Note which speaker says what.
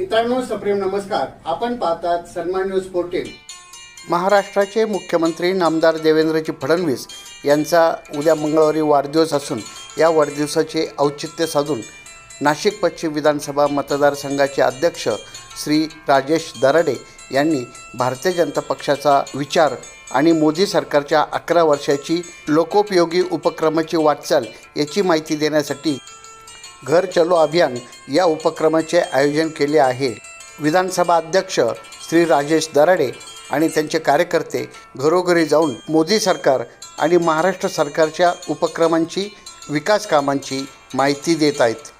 Speaker 1: मित्रांनो सप्रेम नमस्कार. आपण पाहतात सन्मान न्यूज पोर्टेल
Speaker 2: महाराष्ट्राचे मुख्यमंत्री नामदार देवेंद्रजी फडणवीस यांचा उद्या मंगळवारी वाढदिवस असून या वाढदिवसाचे औचित्य साधून नाशिक पश्चिम विधानसभा मतदारसंघाचे अध्यक्ष श्री राजेश दराडे यांनी भारतीय जनता पक्षाचा विचार आणि मोदी सरकारच्या अकरा वर्षाची लोकोपयोगी उपक्रमाची वाटचाल याची माहिती देण्यासाठी घर चलो अभियान या उपक्रमाचे आयोजन केले आहे. विधानसभा अध्यक्ष श्री राजेश दराडे आणि त्यांचे कार्यकर्ते घरोघरी जाऊन मोदी सरकार आणि महाराष्ट्र सरकारच्या उपक्रमांची विकास कामांची माहिती देत आहेत.